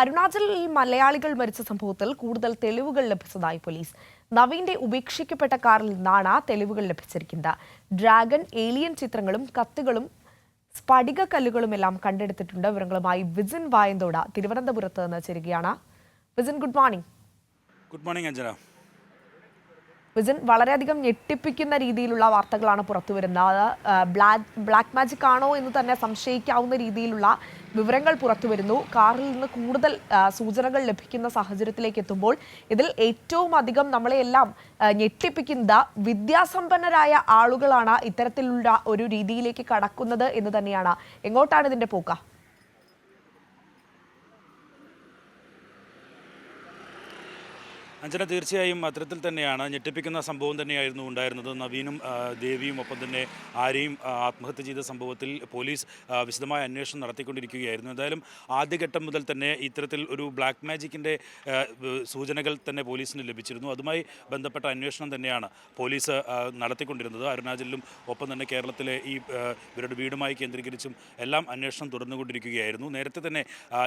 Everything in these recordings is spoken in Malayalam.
അരുണാചലിൽ മലയാളികൾ മരിച്ച സംഭവത്തിൽ കൂടുതൽ തെളിവുകൾ ലഭിച്ചതായി പോലീസ്. നവീന്റെ ഉപേക്ഷിക്കപ്പെട്ട കാറിൽ നിന്നാണ് തെളിവുകൾ ലഭിച്ചിരിക്കുന്നത്. ഡ്രാഗൺ ഏലിയൻ ചിത്രങ്ങളും കത്തുകളും സ്ഫടിക കല്ലുകളുമെല്ലാം കണ്ടെടുത്തിട്ടുണ്ട്. വിവരങ്ങളുമായി വിജിൻ വായന്തോട തിരുവനന്തപുരത്ത് നിന്ന് ചേരുകയാണ്. Vijin good morning good morning Anjana. Vijin വളരെയധികം ഞെട്ടിപ്പിക്കുന്ന രീതിയിലുള്ള വാർത്തകളാണ് പുറത്തുവരുന്നത്. അത് ബ്ലാക്ക് ബ്ലാക്ക് മാജിക് ആണോ എന്ന് തന്നെ സംശയിക്കാവുന്ന രീതിയിലുള്ള വിവരങ്ങൾ പുറത്തു വരുന്നു കാറിൽ നിന്ന് കൂടുതൽ സൂചനകൾ ലഭിക്കുന്ന സാഹചര്യത്തിലേക്ക് എത്തുമ്പോൾ ഇതിൽ ഏറ്റവും അധികം നമ്മളെയെല്ലാം എല്ലാം ഞെട്ടിപ്പിക്കുന്നത് വിദ്യാസമ്പന്നരായ ആളുകളാണ് ഇത്തരത്തിലുള്ള ഒരു രീതിയിലേക്ക് കടക്കുന്നത് എന്ന് തന്നെയാണ്. എങ്ങോട്ടാണ് ഇതിന്റെ പോക്ക? അഞ്ജന തീർച്ചയായും അത്തരത്തിൽ തന്നെയാണ് ഞെട്ടിപ്പിക്കുന്ന സംഭവം തന്നെയായിരുന്നു ഉണ്ടായിരുന്നത്. നവീനും ദേവിയും ഒപ്പം തന്നെ ആരെയും ആത്മഹത്യ ചെയ്ത സംഭവത്തിൽ പോലീസ് വിശദമായ അന്വേഷണം നടത്തിക്കൊണ്ടിരിക്കുകയായിരുന്നു. എന്തായാലും ആദ്യഘട്ടം മുതൽ തന്നെ ഇത്തരത്തിൽ ഒരു ബ്ലാക്ക് മാജിക്കിന്റെ സൂചനകൾ തന്നെ പോലീസിന് ലഭിച്ചിരുന്നു. അതുമായി ബന്ധപ്പെട്ട അന്വേഷണം തന്നെയാണ് പോലീസ് നടത്തിക്കൊണ്ടിരുന്നത്. അരുണാചലിലും ഒപ്പം തന്നെ കേരളത്തിലെ ഈ ഇവരുടെ വീടുമായി കേന്ദ്രീകരിച്ചും എല്ലാം അന്വേഷണം തുടർന്നുകൊണ്ടിരിക്കുകയായിരുന്നു. നേരത്തെ തന്നെ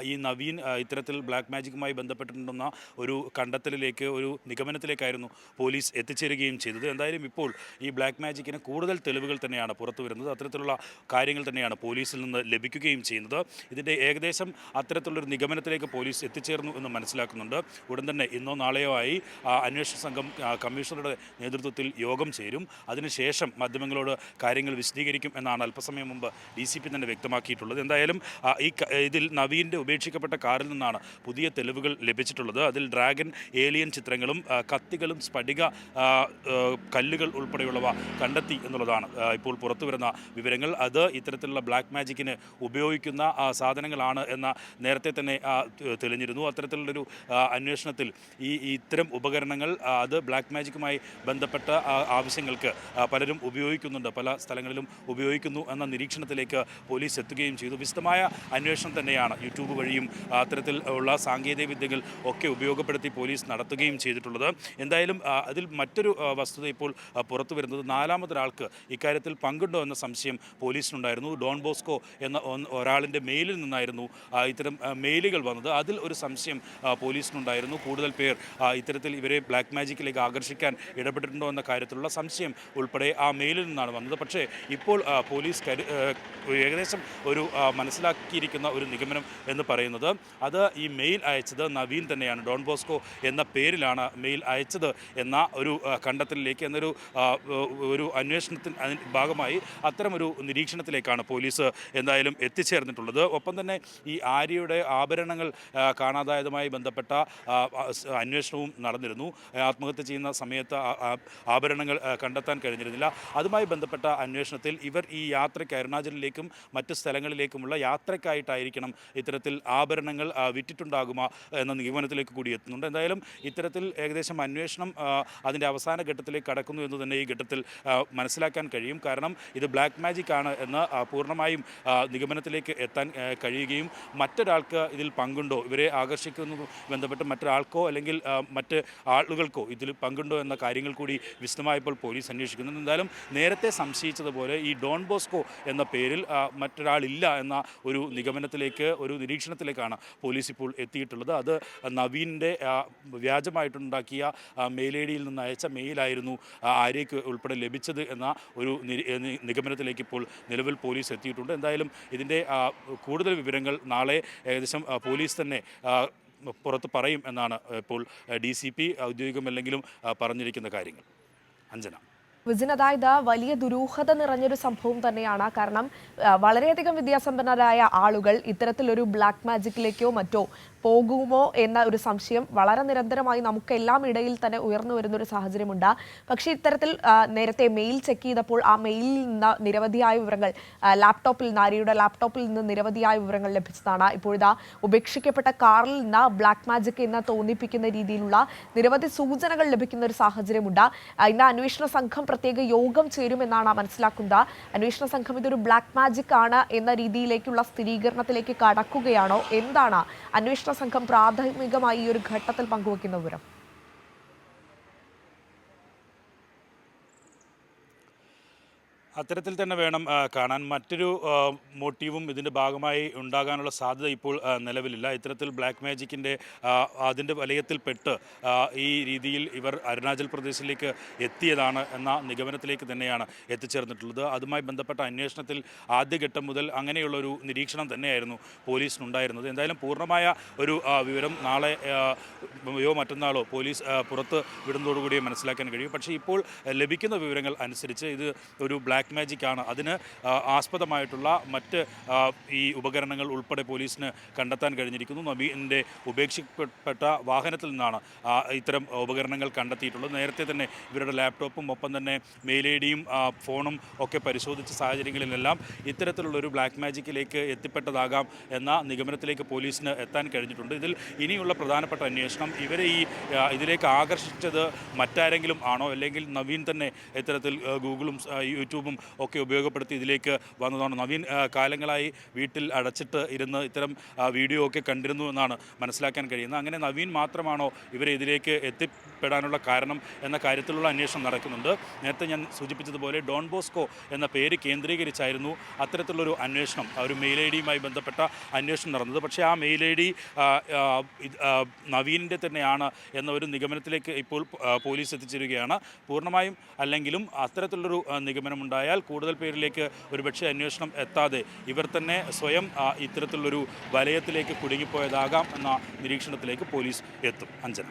ഈ നവീൻ ഇത്തരത്തിൽ ബ്ലാക്ക് മാജിക്കുമായി ബന്ധപ്പെട്ടിട്ടുണ്ടെന്ന ഒരു കണ്ടെത്തലിലേക്ക് ഒരു നിഗമനത്തിലേക്കായിരുന്നു പോലീസ് എത്തിച്ചേരുകയും ചെയ്തത്. എന്തായാലും ഇപ്പോൾ ഈ ബ്ലാക്ക് മാജിക്കിന് കൂടുതൽ തെളിവുകൾ തന്നെയാണ് പുറത്തു വരുന്നത്. അത്തരത്തിലുള്ള കാര്യങ്ങൾ തന്നെയാണ് പോലീസിൽ നിന്ന് ലഭിക്കുകയും ചെയ്യുന്നത്. ഇതിന്റെ ഏകദേശം അത്തരത്തിലുള്ളൊരു നിഗമനത്തിലേക്ക് പോലീസ് എത്തിച്ചേർന്നു എന്ന് മനസ്സിലാക്കുന്നുണ്ട്. ഉടൻ തന്നെ ഇന്നോ നാളെയോ ആയി അന്വേഷണ സംഘം കമ്മീഷണറുടെ നേതൃത്വത്തിൽ യോഗം ചേരും. അതിനുശേഷം മാധ്യമങ്ങളോട് കാര്യങ്ങൾ വിശദീകരിക്കും എന്നാണ് അല്പസമയം മുമ്പ് ഡി സി പി തന്നെ വ്യക്തമാക്കിയിട്ടുള്ളത്. എന്തായാലും ഈ ഇതിൽ നവീന്റെ ഉപേക്ഷിക്കപ്പെട്ട കാറിൽ നിന്നാണ് പുതിയ തെളിവുകൾ ലഭിച്ചിട്ടുള്ളത്. അതിൽ ഡ്രാഗൺ ഏലിയൻ ചിത്രങ്ങളും കത്തികളും സ്ഫടിക കല്ലുകൾ ഉൾപ്പെടെയുള്ളവ കണ്ടെത്തി എന്നുള്ളതാണ്. ഇപ്പോൾ പുറത്തു വരുന്ന വിവരങ്ങൾ. അത് ഇത്തരത്തിലുള്ള ബ്ലാക്ക് മാജിക്കിന് ഉപയോഗിക്കുന്ന സാധനങ്ങളാണ് എന്ന നേരത്തെ തന്നെ തെളിഞ്ഞിരുന്നു. അത്തരത്തിലുള്ളൊരു അന്വേഷണത്തിൽ ഈ ഇത്തരം ഉപകരണങ്ങൾ അത് ബ്ലാക്ക് മാജിക്കുമായി ബന്ധപ്പെട്ട ആവശ്യങ്ങൾക്ക് പലരും ഉപയോഗിക്കുന്നുണ്ട്. പല സ്ഥലങ്ങളിലും ഉപയോഗിക്കുന്നു എന്ന നിരീക്ഷണത്തിലേക്ക് പോലീസ് എത്തുകയും ചെയ്തു. വിശദമായ അന്വേഷണം തന്നെയാണ് യൂട്യൂബ് വഴിയും അത്തരത്തിൽ ഉള്ള സാങ്കേതിക വിദ്യകൾ ഒക്കെ ഉപയോഗപ്പെടുത്തി പോലീസ് നടത്തുകയും ചെയ്തിട്ടുള്ളത്. എന്തായാലും അതിൽ മറ്റൊരു വസ്തുത ഇപ്പോൾ പുറത്തു വരുന്നത് നാലാമതൊരാൾക്ക് ഇക്കാര്യത്തിൽ പങ്കുണ്ടോ എന്ന സംശയം പോലീസിനുണ്ടായിരുന്നു. ഡോൺ ബോസ്കോ എന്ന ഒരാളിന്റെ മെയിലിൽ നിന്നായിരുന്നു ഇത്തരം മെയിലുകൾ വന്നത്. അതിൽ ഒരു സംശയം പോലീസിനുണ്ടായിരുന്നു. കൂടുതൽ പേർ ഇത്തരത്തിൽ ഇവരെ ബ്ലാക്ക് മാജിക്കിലേക്ക് ആകർഷിക്കാൻ ഇടപെട്ടിട്ടുണ്ടോ എന്ന കാര്യത്തിലുള്ള സംശയം ഉൾപ്പെടെ ആ മെയിലിൽ നിന്നാണ് വന്നത്. പക്ഷേ ഇപ്പോൾ പോലീസ് ഏകദേശം ഒരു മനസ്സിലാക്കിയിരിക്കുന്ന ഒരു നിഗമനം എന്ന് പറയുന്നത് അത് ഈ മെയിൽ അയച്ചത് നവീൻ തന്നെയാണ്. ഡോൺ ബോസ്കോ എന്ന പേരിലാണ് മെയിൽ അയച്ചത് എന്ന ഒരു കണ്ടെത്തലിലേക്ക് എന്നൊരു ഒരു അന്വേഷണത്തിന് ഭാഗമായി അത്തരമൊരു നിരീക്ഷണത്തിലേക്കാണ് പോലീസ് എന്തായാലും എത്തിച്ചേർന്നിട്ടുള്ളത്. ഒപ്പം തന്നെ ഈ ആര്യയുടെ ആഭരണങ്ങൾ കാണാതായതുമായി ബന്ധപ്പെട്ട അന്വേഷണവും നടന്നിരുന്നു. ആത്മഹത്യ ചെയ്യുന്ന സമയത്ത് ആഭരണങ്ങൾ കണ്ടെത്താൻ കഴിഞ്ഞിരുന്നില്ല. അതുമായി ബന്ധപ്പെട്ട അന്വേഷണത്തിൽ ഇവർ ഈ യാത്രയ്ക്ക് അരുണാചലിലേക്കും മറ്റ് സ്ഥലങ്ങളിലേക്കുമുള്ള യാത്രയ്ക്കായിട്ടായിരിക്കണം ഇത്തരത്തിൽ ആഭരണങ്ങൾ വിറ്റിട്ടുണ്ടാകുമോ എന്ന നിഗമനത്തിലേക്ക് കൂടി എത്തുന്നുണ്ട്. എന്തായാലും ഇത്തരത്തിൽ ഏകദേശം അന്വേഷണം അതിന്റെ അവസാന ഘട്ടത്തിലേക്ക് കടക്കുന്നു എന്ന് തന്നെ ഈ ഘട്ടത്തിൽ മനസ്സിലാക്കാൻ കഴിയും. കാരണം ഇത് ബ്ലാക്ക് മാജിക് ആണ് എന്ന് പൂർണമായും നിഗമനത്തിലേക്ക് എത്താൻ കഴിയുകയും മറ്റൊരാൾക്ക് ഇതിൽ പങ്കുണ്ടോ? ഇവരെ ആകർഷിക്കുന്നു ബന്ധപ്പെട്ട് മറ്റൊരാൾക്കോ അല്ലെങ്കിൽ മറ്റ് ആളുകൾക്കോ ഇതിൽ പങ്കുണ്ടോ എന്ന കാര്യങ്ങൾ കൂടി വിശദമായപ്പോൾ പോലീസ് അന്വേഷിക്കുന്നുണ്ട്. എന്തായാലും നേരത്തെ സംശയിച്ചതുപോലെ ഈ ഡോൺ ബോസ്കോ എന്ന പേരിൽ മറ്റൊരാളില്ല എന്ന ഒരു നിഗമനത്തിലേക്ക് ഒരു നിരീക്ഷണത്തിലേക്കാണ് പോലീസ് ഇപ്പോൾ എത്തിയിട്ടുള്ളത്. അത് നവീന്റെ ആ, വ്യാജമായിട്ടുണ്ടാക്കിയ മെയിൽ ഐ ഡിയിൽ നിന്ന് അയച്ച മെയിലായിരുന്നു ആര്യയ്ക്ക് ഉൾപ്പെടെ ലഭിച്ചത് എന്ന ഒരു നിഗമനത്തിലേക്ക് ഇപ്പോൾ നിലവിൽ പോലീസ് എത്തിയിട്ടുണ്ട്. എന്തായാലും ഇതിന്റെ കൂടുതൽ വിവരങ്ങൾ നാളെ ഏകദേശം പോലീസ് തന്നെ പുറത്ത് പറയും എന്നാണ് ഇപ്പോൾ ഡി സി പി ഔദ്യോഗികമല്ലെങ്കിലും പറഞ്ഞിരിക്കുന്ന കാര്യങ്ങൾ. അഞ്ജന. വിജിൻ അതായത് വലിയ ദുരൂഹത നിറഞ്ഞൊരു സംഭവം തന്നെയാണ്. കാരണം വളരെയധികം വിദ്യാസമ്പന്നരായ ആളുകൾ ഇത്തരത്തിലൊരു ബ്ലാക്ക് മാജിക്കിലേക്കോ മറ്റോ പോകുമോ എന്ന ഒരു സംശയം വളരെ നിരന്തരമായി നമുക്കെല്ലാം ഇടയിൽ തന്നെ ഉയർന്നു വരുന്ന ഒരു സാഹചര്യമുണ്ട്. പക്ഷേ ഇത്തരത്തിൽ നേരത്തെ മെയിൽ ചെക്ക് ചെയ്തപ്പോൾ ആ മെയിലിൽ നിന്ന് നിരവധിയായ വിവരങ്ങൾ ലാപ്ടോപ്പിൽ നാരിയുടെ ലാപ്ടോപ്പിൽ നിന്ന് നിരവധിയായ വിവരങ്ങൾ ലഭിച്ചതാണ്. ഇപ്പോഴിതാ ഉപേക്ഷിക്കപ്പെട്ട കാറിൽ നിന്ന് ബ്ലാക്ക് മാജിക് എന്ന് തോന്നിപ്പിക്കുന്ന രീതിയിലുള്ള നിരവധി സൂചനകൾ ലഭിക്കുന്ന ഒരു സാഹചര്യമുണ്ട് ഇന്ന് അന്വേഷണ സംഘം പ്രത്യേക യോഗം ചേരുമെന്നാണ് മനസ്സിലാക്കുന്നത്. അന്വേഷണ സംഘം ഇതൊരു ബ്ലാക്ക് മാജിക് ആണ് എന്ന രീതിയിലേക്കുള്ള സ്ഥിരീകരണത്തിലേക്ക് കടക്കുകയാണോ? എന്താണ് അന്വേഷണ സംഘം പ്രാഥമികമായി ഈ ഒരു ഘട്ടത്തിൽ പങ്കുവെക്കുന്ന വിവരം. അത്തരത്തിൽ തന്നെ വേണം കാണാൻ. മറ്റൊരു മോട്ടീവും ഇതിന്റെ ഭാഗമായി ഉണ്ടാകാനുള്ള സാധ്യത ഇപ്പോൾ നിലവിലില്ല. ഇത്തരത്തിൽ ബ്ലാക്ക് മാജിക്കിന്റെ അതിന്റെ വലയത്തിൽപ്പെട്ട് ഈ രീതിയിൽ ഇവർ അരുണാചൽ പ്രദേശിലേക്ക് എത്തിയതാണ് എന്ന നിഗമനത്തിലേക്ക് തന്നെയാണ് എത്തിച്ചേർന്നിട്ടുള്ളത്. അതുമായി ബന്ധപ്പെട്ട അന്വേഷണത്തിൽ ആദ്യഘട്ടം മുതൽ അങ്ങനെയുള്ള ഒരു നിരീക്ഷണം തന്നെയായിരുന്നു പോലീസിനുണ്ടായിരുന്നത്. എന്തായാലും പൂർണമായ ഒരു വിവരം നാളെ യോ മറ്റന്നാളോ പോലീസ് പുറത്ത് വിടുന്നതോടുകൂടി മനസ്സിലാക്കാൻ കഴിയും. പക്ഷേ ഇപ്പോൾ ലഭിക്കുന്ന വിവരങ്ങൾ അനുസരിച്ച് ഇത് ഒരു ബ്ലാക്ക് മാജിക് ആണ്. അതിന് ആസ്പദമായിട്ടുള്ള മറ്റ് ഈ ഉപകരണങ്ങൾ ഉൾപ്പെടെ പോലീസിന് കണ്ടെത്താൻ കഴിഞ്ഞിരിക്കുന്നു. നബീന്റെ ഉപേക്ഷിക്കപ്പെട്ട വാഹനത്തിൽ നിന്നാണ് ഇത്തരം ഉപകരണങ്ങൾ കണ്ടെത്തിയിട്ടുള്ളത്. നേരത്തെ തന്നെ ഇവരുടെ ലാപ്ടോപ്പും ഒപ്പം തന്നെ മെയിൽ ഐ ഡിയും ഫോണും ഒക്കെ പരിശോധിച്ച സാഹചര്യങ്ങളിലെല്ലാം ഇത്തരത്തിലുള്ളൊരു ബ്ലാക്ക് മാജിക്കിലേക്ക് എത്തിപ്പെട്ടതാകാം എന്ന നിഗമനത്തിലേക്ക് പോലീസിന് എത്താൻ കഴിഞ്ഞിട്ടുണ്ട്. ഇതിൽ ഇനിയുള്ള പ്രധാനപ്പെട്ട അന്വേഷണം ഇവരെ ഈ ഇതിലേക്ക് ആകർഷിച്ചത് മറ്റാരെങ്കിലും ആണോ? അല്ലെങ്കിൽ നവീൻ തന്നെ ഇത്തരത്തിൽ ഗൂഗിളും യൂട്യൂബും ഒക്കെ ഉപയോഗപ്പെടുത്തി ഇതിലേക്ക് വന്നതാണ്. നവീൻ കാലങ്ങളായി വീട്ടിൽ അടച്ചിട്ട് ഇരുന്ന് ഇത്തരം വീഡിയോ ഒക്കെ കണ്ടിരുന്നു എന്നാണ് മനസ്സിലാക്കാൻ കഴിയുന്നത്. അങ്ങനെ നവീൻ മാത്രമാണോ ഇവരെ ഇതിലേക്ക് എത്തിപ്പെടാനുള്ള കാരണം എന്ന കാര്യത്തിലുള്ള അന്വേഷണം നടക്കുന്നുണ്ട്. നേരത്തെ ഞാൻ സൂചിപ്പിച്ചതുപോലെ ഡോൺ ബോസ്കോ എന്ന പേര് കേന്ദ്രീകരിച്ചായിരുന്നു അത്തരത്തിലുള്ളൊരു അന്വേഷണം. ഒരു മെയിൽ ഐ ഡിയുമായി ബന്ധപ്പെട്ട അന്വേഷണം നടന്നത്. പക്ഷേ ആ മെയിൽ ഐ ഡി നവീനിന്റെ തന്നെയാണ് എന്ന ഒരു നിഗമനത്തിലേക്ക് ഇപ്പോൾ പോലീസ് എത്തിച്ചിരിക്കുകയാണ് പൂർണമായും അല്ലെങ്കിലും അത്തരത്തിലുള്ളൊരു ആ, നിഗമനമുണ്ടായാൽ കൂടുതൽ പേരിലേക്ക് ഒരുപക്ഷെ അന്വേഷണം എത്താതെ ഇവർ തന്നെ സ്വയം ഇത്തരത്തിലുള്ളൊരു വലയത്തിലേക്ക് കുടുങ്ങിപ്പോയതാകാം എന്ന നിരീക്ഷണത്തിലേക്ക് പോലീസ് എത്തും. അഞ്ജന.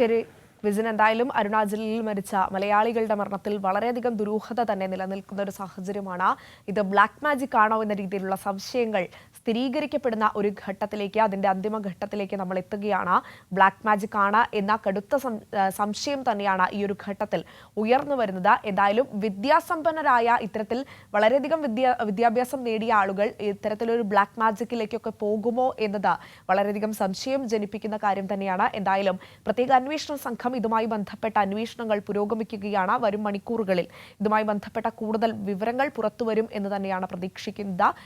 ശരി. വിജിൻ എന്തായാലും അരുണാചലിൽ മരിച്ച മലയാളികളുടെ മരണത്തിൽ വളരെയധികം ദുരൂഹത തന്നെ നിലനിൽക്കുന്ന ഒരു സാഹചര്യമാണ്. ഇത് ബ്ലാക്ക് മാജിക് ആണോ എന്ന രീതിയിലുള്ള സംശയങ്ങൾ സ്ഥിരീകരിക്കപ്പെടുന്ന ഒരു ഘട്ടത്തിലേക്ക് അതിന്റെ അന്തിമ ഘട്ടത്തിലേക്ക് നമ്മൾ എത്തുകയാണ്. ബ്ലാക്ക് മാജിക് ആണ് എന്ന കടുത്ത സംശയം തന്നെയാണ് ഈ ഒരു ഘട്ടത്തിൽ ഉയർന്നു വരുന്നത്. എന്തായാലും വിദ്യാസമ്പന്നരായ ഇത്തരത്തിൽ വളരെയധികം വിദ്യാ വിദ്യാഭ്യാസം നേടിയ ആളുകൾ ഇത്തരത്തിലൊരു ബ്ലാക്ക് മാജിക്കിലേക്കൊക്കെ പോകുമോ എന്നത് വളരെയധികം സംശയം ജനിപ്പിക്കുന്ന കാര്യം തന്നെയാണ്. എന്തായാലും പ്രത്യേക അന്വേഷണ സംഘം ഇതുമായി ബന്ധപ്പെട്ട അന്വേഷണങ്ങൾ പുരോഗമിക്കുകയാണ് വരും മണിക്കൂറുകളിൽ. ഇതുമായി ബന്ധപ്പെട്ട കൂടുതൽ വിവരങ്ങൾ പുറത്തുവരും എന്ന് തന്നെയാണ് പ്രതീക്ഷിക്കുന്നത്.